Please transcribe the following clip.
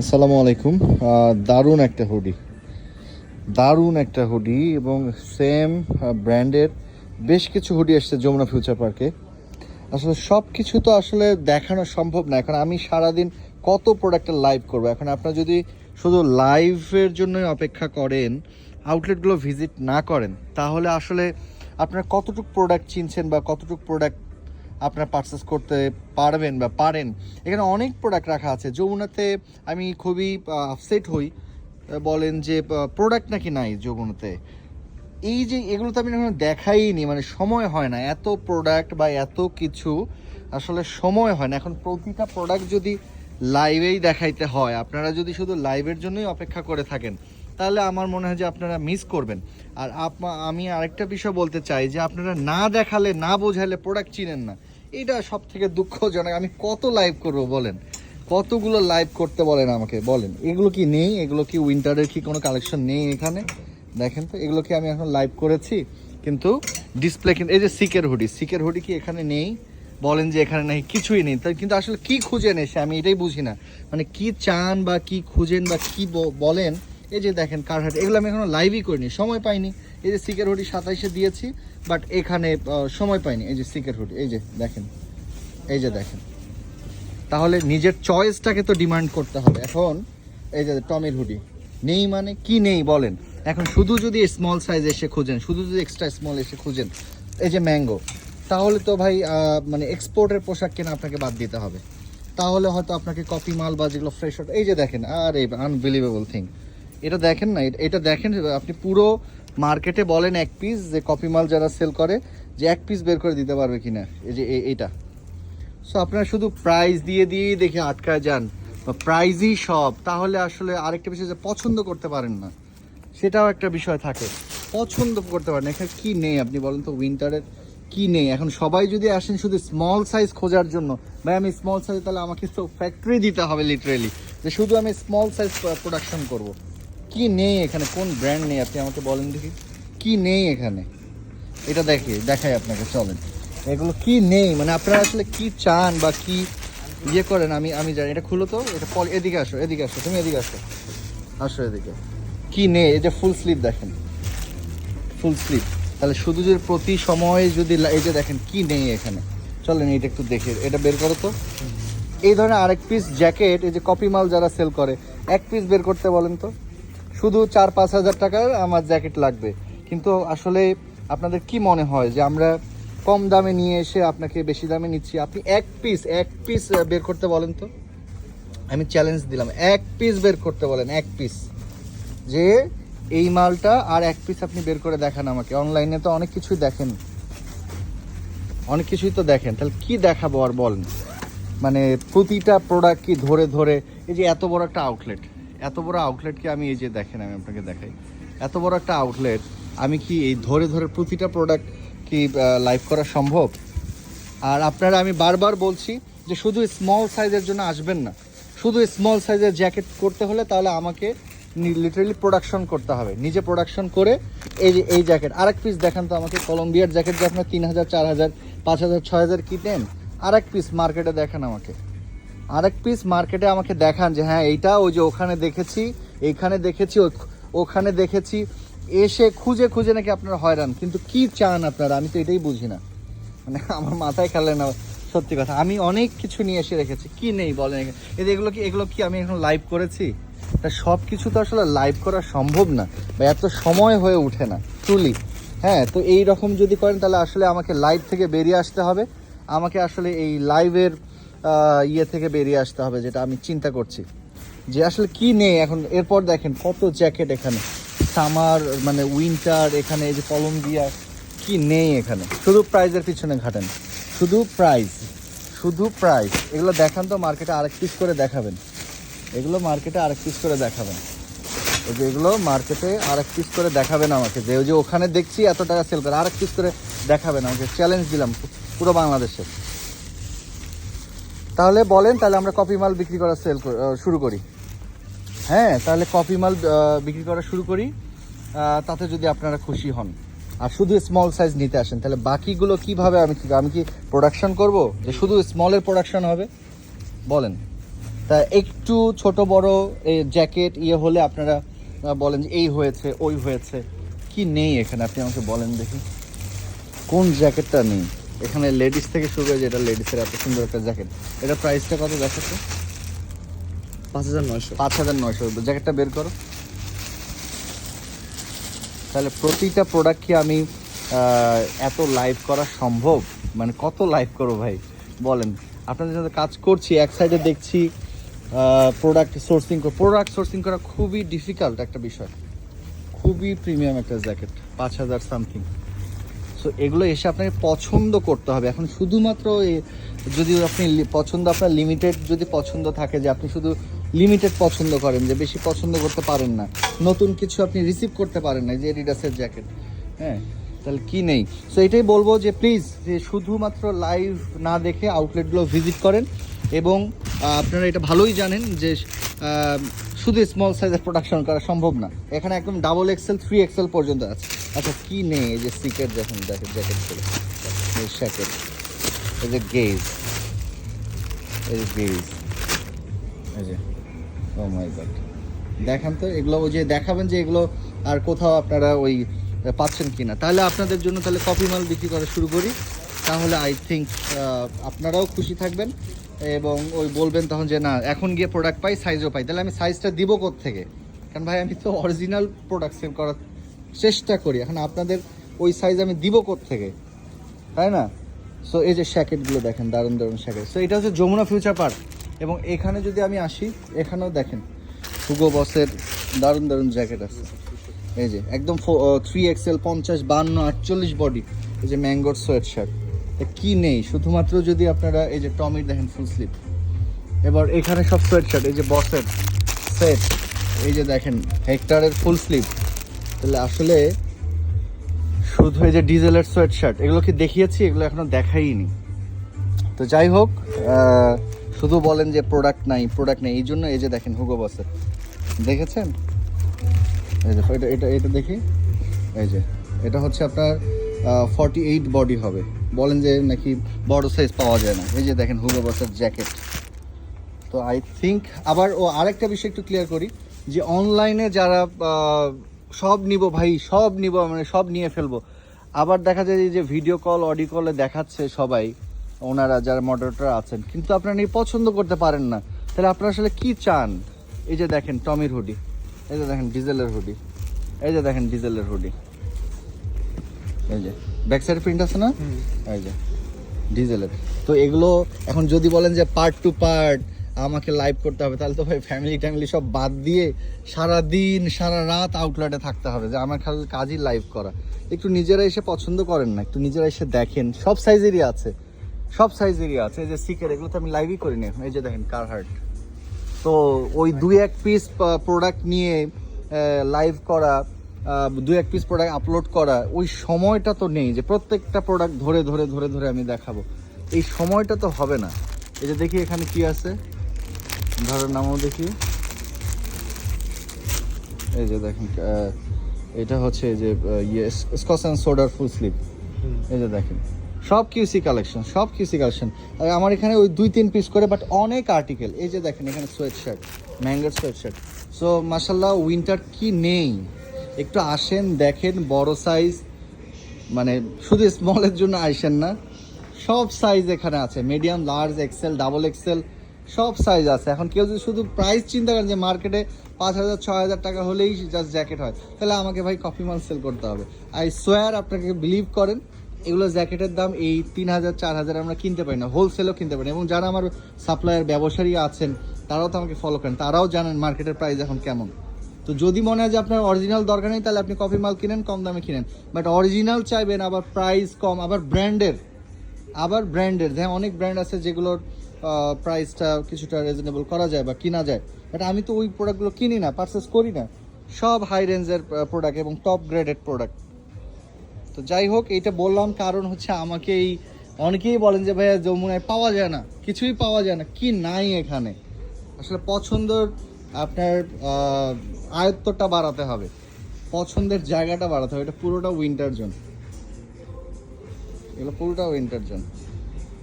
আসসালামু আলাইকুম। দারুণ একটা হুডি। দারুণ একটা হুডি এবং সেম ব্র্যান্ডের বেশ কিছু হুডি আসছে যমুনা ফিউচার পার্কে আসলে সব কিছু তো আসলে দেখানো সম্ভব না। এখন আমি সারাদিন কত প্রোডাক্টের লাইভ করব? এখন আপনারা যদি শুধু লাইভের জন্যই অপেক্ষা করেন আউটলেটগুলো ভিজিট না করেন, তাহলে আসলে আপনারা কতটুকু প্রোডাক্ট চিনছেন বা কতটুকু প্রোডাক্ট আপনারা পারচেস করতে পারবেন বা পারেন। এখানে অনেক প্রোডাক্ট রাখা আছে। যমুনাতে আমি খুবই আপসেট হই। বলেন যে প্রোডাক্ট নাকি নাই যমুনাতে? এই যে, এগুলো তো আমি এখনও দেখাইনি। মানে সময় হয় না। এত প্রোডাক্ট বা এত কিছু আসলে সময় হয় না। এখন প্রতিটা প্রোডাক্ট যদি লাইভেই দেখাইতে হয়, আপনারা যদি শুধু লাইভের জন্যই অপেক্ষা করে থাকেন তাহলে আমার মনে হয় যে আপনারা মিস করবেন। আর আমি আরেকটা বিষয় বলতে চাই যে আপনারা না দেখালে, না বোঝালে প্রোডাক্ট চিনেন না। এটা সব থেকে দুঃখজনক। আমি কত লাইভ করব বলেন? কতগুলো লাইভ করতে বলেন আমাকে? বলেন, এগুলো কি নেই? এগুলো কি উইন্টারের কি কোনো কালেকশন নেই এখানে? দেখেন তো, এগুলো কি আমি এখন লাইভ করেছি? কিন্তু ডিসপ্লে কিন্তু, এই যে সিকের হুডি সিকের হুডি কি এখানে নেই? বলেন যে এখানে নাই কিছুই নেই। তাই কিন্তু আসলে কি খুঁজেন এসে আমি এটাই বুঝি না। মানে কি চান বা কি খুঁজেন বা কি বলেন এই যে দেখেন কারহাট এগুলো আমি এখনও লাইভই করিনি, সময় পাইনি। এই যে সিকের হুডি সাতাইশে দিয়েছি বাট এখানে সময় পাইনি। এই যে সিকের হুডি এই যে দেখেন, এই যে দেখেন। তাহলে নিজের চয়েসটাকে তো ডিমান্ড করতে হবে। এখন, এই যে টমির হুডি নেই মানে কি নেই বলেন? এখন শুধু যদি স্মল সাইজ এসে খুঁজেন, শুধু যদি এক্সট্রা স্মল এসে খুঁজেন, এই যে ম্যাঙ্গো তাহলে তো ভাই মানে এক্সপোর্টের পোশাক কেনা আপনাকে বাদ দিতে হবে। তাহলে হয়তো আপনাকে কপি মাল বা যেগুলো ফ্রেশ এই যে দেখেন, আর আনবিলিভেবল থিং এটা দেখেন না, এটা- দেখেন, আপনি পুরো মার্কেটে বলেন এক পিস যে কপি মাল যারা সেল করে, যে এক পিস বের করে দিতে পারবে কিনা, এই যে এইটা। সো আপনারা শুধু প্রাইস দিয়ে দিয়েই দেখে আটকায় যান, বা প্রাইজই সব, তাহলে আসলে আরেকটা বিষয় যে পছন্দ করতে পারেন না, সেটাও একটা বিষয় থাকে। পছন্দ করতে পারেন এখানে কি নেই আপনি বলেন তো উইন্টারের কি নেই? এখন সবাই যদি আসেন শুধু স্মল সাইজ খোঁজার জন্য, ভাই, আমি স্মল সাইজ তাহলে আমাকে তো ফ্যাক্টরি দিতে হবে লিটারেলি যে শুধু আমি স্মল সাইজ প্রোডাকশন করব। কি নেই এখানে? কোন ব্র্যান্ড নেই? আপনি আমাকে বলেন দেখি। কি নেই এখানে? এটা দেখি, দেখাই আপনাকে, চলেন। এগুলো কি নেই? মানে আপনারা আসলে কি চান বা কি ইয়ে করেন? আমি আমি জানি। এটা খুলো তো। এটা পল, এদিকে আসো এদিকে আসো। তুমি এদিকে আসো। আসো এদিকে। কি নেই? এই যে ফুল স্লিপ দেখেন। ফুল স্লিপ তাহলে শুধু যে প্রতি সময়ে যদি এই যে দেখেন, কি নেই এখানে? চলেন এটা একটু দেখে। এটা বের করো তো। এই ধরনের আরেক পিস জ্যাকেট এই যে কপি মাল যারা সেল করে, এক পিস বের করতে বলেন তো। শুধু চার, পাঁচ হাজার টাকার আমার জ্যাকেট লাগবে। কিন্তু আসলে আপনাদের কি মনে হয় যে আমরা কম দামে নিয়ে এসে আপনাকে বেশি দামে নিচ্ছি? আপনি এক পিস এক পিস বের করতে বলেন তো। আমি চ্যালেঞ্জ দিলাম, এক পিস বের করতে বলেন, এক পিস যে এই মালটা আর এক পিস আপনি বের করে দেখান আমাকে। অনলাইনে তো অনেক কিছুই দেখেন। অনেক কিছুই তো দেখেন। তাহলে কি দেখাবো আর বলেন? মানে প্রতিটা প্রোডাক্ট কি ধরে ধরে? এই যে এত বড় একটা আউটলেট এত বড় আউটলেটকে আমি এই যে দেখেন, আমি আপনাকে দেখাই। এত বড় একটা আউটলেট আমি কি এই ধরে ধরে প্রতিটা প্রোডাক্ট কি লাইভ করা সম্ভব? আর আপনারা, আমি বারবার বলছি যে শুধু স্মল সাইজের জন্য আসবেন না। শুধু স্মল সাইজের জ্যাকেট করতে হলে তাহলে আমাকে লিটারালি প্রোডাকশন করতে হবে। নিজে প্রোডাকশন করে এই যে, এই জ্যাকেট আরেক পিস দেখান তো আমাকে কলম্বিয়ার জ্যাকেট যে আপনার তিন হাজার, চার হাজার, পাঁচ হাজার, ছয় হাজার কিনেন। আরেক পিস মার্কেটে দেখান আমাকে। আরেক পিস মার্কেটে আমাকে দেখান যে হ্যাঁ এইটা ওই যে ওখানে দেখেছি, এইখানে দেখেছি, ওখ- ওখানে দেখেছি। এসে খুঁজে খুঁজে নাকি আপনারা হয়রান। কিন্তু কি চান আপনারা? আমি তো এটাই বুঝি না। মানে আমার মাথায় খেলে না, সত্যি কথা। আমি অনেক কিছু নিয়ে এসে রেখেছি। কি নেই বলেন? এগুলো কি এগুলো কি আমি এখন লাইভ করেছি? তা সব কিছু তো আসলে লাইভ করা সম্ভব না। বা এত সময় হয়ে ওঠে না ট্রুলি হ্যাঁ তো এই রকম যদি করেন, তাহলে আসলে আমাকে লাইভ থেকে বেরিয়ে আসতে হবে। আমাকে আসলে এই লাইভের ইয়ে থেকে বেরিয়ে আসতে হবে, যেটা আমি চিন্তা করছি। যে আসলে কি নেই এখন? এরপর দেখেন, কত জ্যাকেট এখানে। সামার মানে উইন্টার, এখানে এই যে কলম্বিয়া, কি নেই এখানে? শুধু প্রাইজের পিছনে ঘাটেন। শুধু প্রাইস শুধু প্রাইস এগুলো দেখান তো, মার্কেটে আরেক পিস করে দেখাবেন। এগুলো মার্কেটে আরেক পিস করে দেখাবেন। যে এগুলো মার্কেটে আরেক পিস করে দেখাবেন আমাকে। যে ওই যে ওখানে দেখছি এত টাকা সেল করে, আরেক পিস করে দেখাবেন আমাকে। চ্যালেঞ্জ দিলাম পুরো বাংলাদেশে। তাহলে বলেন, তাহলে আমরা কপি মাল বিক্রি করা সেল শুরু করি। হ্যাঁ তাহলে কপি মাল বিক্রি করা শুরু করি। তাতে যদি আপনারা খুশি হন। আর শুধু স্মল সাইজ নিতে আসেন, তাহলে বাকিগুলো কীভাবে আমি আমি কি প্রোডাকশন করব? যে শুধু স্মলের প্রোডাকশন হবে? বলেন। তা একটু ছোট বড় জ্যাকেট ইয়ে হলে আপনারা বলেন যে এই হয়েছে, ওই হয়েছে। কি নেই এখানে? আপনি আমাকে বলেন দেখি। কোন জ্যাকেটটা নেই? এখানে লেডিস থেকে শুরু হয়ে যেটা লেডিসের এত সুন্দর একটা জ্যাকেট এটা প্রাইসটা কত দেখাচ্ছে পাঁচ হাজার নয়শো। পাঁচ হাজার নয়শো। জ্যাকেটটা বের করো। তাহলে প্রতিটা প্রোডাক্ট কি আমি এত লাইভ করা সম্ভব? মানে কত লাইভ করো ভাই? বলেন। আপনাদের সাথে কাজ করছি এক সাইডে দেখছি প্রোডাক্ট সোর্সিং প্রোডাক্ট সোর্সিং করা খুবই ডিফিকাল্ট একটা বিষয়। খুবই প্রিমিয়াম একটা জ্যাকেট পাঁচ হাজার সামথিং সো এগুলো এসে আপনাকে পছন্দ করতে হবে। এখন শুধুমাত্র যদি আপনি পছন্দ আপনার লিমিটেড যদি পছন্দ থাকে যে আপনি শুধু লিমিটেড পছন্দ করেন, যে বেশি পছন্দ করতে পারেন না, নতুন কিছু আপনি রিসিভ করতে পারেন না যে এডিডাসের জ্যাকেট হ্যাঁ তাহলে কি নেই? সো এটাই বলব যে প্লিজ যে শুধুমাত্র লাইভ না দেখে আউটলেটগুলো ভিজিট করেন এবং আপনারা এটা ভালোই জানেন যে শুধু স্মল সাইজের প্রোডাকশন করা সম্ভব না। এখানে একদম ডাবল এক্সেল থ্রি এক্সেল পর্যন্ত আছে। আচ্ছা কি নেই? এই যে সিকেট দেখুন জ্যাকেট জ্যাকেটগুলো এই এই যে গেজ এই যে গেজ এই যে মাই গড দেখান তো, এগুলো ওই যে দেখাবেন যে এগুলো আর কোথাও আপনারা ওই পাচ্ছেন কি না তাহলে আপনাদের জন্য তাহলে কপি মাল বিক্রি করা শুরু করি। তাহলে আই থিঙ্ক আপনারাও খুশি থাকবেন। এবং ওই বলবেন তখন যে, না, এখন গিয়ে প্রোডাক্ট পাই সাইজও পাই। তাহলে আমি সাইজটা দিব থেকে কারণ ভাই, আমি তো অরিজিনাল প্রোডাক্ট সেল করার চেষ্টা করি। এখন আপনাদের ওই সাইজ আমি দিব থেকে তাই না? সো এই যে শ্যাকেটগুলো দেখেন, দারুণ দারুণ শ্যাকেট সো এটা হচ্ছে যমুনা ফিউচার পার্ক এবং এখানে যদি আমি আসি, এখানেও দেখেন হুগো বসের দারুণ দারুণ জ্যাকেট আছে। এই যে, একদম থ্রি এক্সেল পঞ্চাশ, বান্ন, আটচল্লিশ বডি এই যে ম্যাঙ্গোর সোয়েট শার্ট কি নেই? শুধুমাত্র যদি আপনারা এই যে টমির দেখেন ফুল স্লিপ এবার এখানে সব সোয়েট শার্ট এই যে বসের সেট এই যে দেখেন, হেক্টারের ফুল স্লিপ তাহলে আসলে শুধু এই যে ডিজেলের সোয়েট শার্ট এগুলো কি দেখিয়েছি? এগুলো এখনও দেখাইনি। তো যাই হোক শুধু বলেন যে প্রোডাক্ট নাই প্রোডাক্ট নেই, এই জন্য এই যে দেখেন হুগো বসের দেখেছেন? এই যে, এটা এটা এটা দেখি। এই যে, এটা হচ্ছে আপনার ফর্টি এইট বডি হবে। বলেন যে নাকি বড় সাইজ পাওয়া যায় না। এই যে দেখেন হুগো বসের জ্যাকেট তো আই থিঙ্ক আবার ও আরেকটা বিষয় একটু ক্লিয়ার করি, যে অনলাইনে যারা সব নিব ভাই, সব নিব মানে সব নিয়ে ফেলব। আবার দেখা যায় যে ভিডিও কল অডিও কলে দেখাচ্ছে সবাই, ওনারা যারা মডারেটর আছেন। কিন্তু আপনারা নিয়ে পছন্দ করতে পারেন না। তাহলে আপনারা আসলে কি চান? এই যে দেখেন টমির হুডি এই যে দেখেন ডিজেলের হুডি এই যে দেখেন ডিজেলের হুডি এই যে ব্যাক সাইড প্রিন্ট আছে না? এই যে ডিজেলের তো এগুলো এখন যদি বলেন যে পার্ট টু পার্ট আমাকে লাইভ করতে হবে তাহলে তো ভাই ফ্যামিলি ট্যামিলি সব বাদ দিয়ে সারা দিন সারা রাত আউটলেটে থাকতে হবে যে আমার খালি কাজই লাইভ করা। একটু নিজেরা এসে পছন্দ করেন না একটু নিজেরা এসে দেখেন সব সাইজেরই আছে। সব সাইজেরই আছে এই যে সিকের এগুলো তো আমি লাইভই করিনি এখন। এই যে দেখেন কারহার্ট তো ওই দুই এক পিস প্রোডাক্ট নিয়ে লাইভ করা দুই এক পিস প্রোডাক্ট আপলোড করা ওই সময়টা তো নেই যে প্রত্যেকটা প্রোডাক্ট ধরে ধরে ধরে ধরে আমি দেখাবো। এই সময়টা তো হবে না। এই যে দেখি এখানে কি আছে। ধরেন নামও দেখি। এই যে দেখেন এটা হচ্ছে যে ইয়ে স্কচ অ্যান্ড সোডার ফুল স্লিপ। এই যে দেখেন সব কিউসি কালেকশন সব কিউসি কালেকশন আমার এখানে ওই দুই তিন পিস করে বাট অনেক আর্টিকেল এই যে দেখেন এখানে সোয়েট শার্ট ম্যাঙ্গোর সোয়েট শার্ট সো মাসাল্লাহ উইন্টার কি নেই? একটু আসেন, দেখেন, বড় সাইজ মানে শুধু স্মলের জন্য আইসেন না, সব সাইজ এখানে আছে। Medium large XL double XL সব সাইজ আছে। এখন কেউ যদি শুধু প্রাইস চিন্তা করেন যে মার্কেটে পাঁচ হাজার, ছয় হাজার টাকা হলেই জাস্ট জ্যাকেট হয়, তাহলে আমাকে ভাই কপি মাল সেল করতে হবে। আই সোয়ার আপনাকে বিলিভ করেন, এগুলো জ্যাকেটের দাম এই তিন হাজার, চার হাজার আমরা কিনতে পারি না হোলসেলও কিনতে পারি না। এবং যারা আমার সাপ্লায়ার ব্যবসায়ী আছেন, তারাও তো আমাকে ফলো করেন, তারাও জানেন মার্কেটের প্রাইস এখন কেমন। তো যদি মনে হয় যে আপনার অরিজিনাল দরকার নেই, তাহলে আপনি কফি মাল কিনেন, কম দামে কিনেন। বাট অরিজিনাল চাইবেন, আবার প্রাইস কম, আবার ব্র্যান্ডের আবার ব্র্যান্ডের হ্যাঁ অনেক ব্র্যান্ড আছে যেগুলোর প্রাইসটা কিছুটা রিজনেবল করা যায় বা কিনা যায়। বাট আমি তো ওই প্রোডাক্টগুলো কিনি না পারচেস করি না। সব হাই রেঞ্জের প্রোডাক্ট এবং টপ গ্রেডেড প্রোডাক্ট তো যাই হোক, এইটা বললাম কারণ হচ্ছে আমাকে এই, অনেকেই বলেন যে ভাইয়া যমুনায় পাওয়া যায় না। কিছুই পাওয়া যায় না, কি নাই এখানে? আসলে পছন্দের আপনার আয়ত্তটা বাড়াতে হবে। পছন্দের জায়গাটা বাড়াতে হবে। এটা পুরোটা উইন্টার জোন এগুলো পুরোটা উইন্টার জোন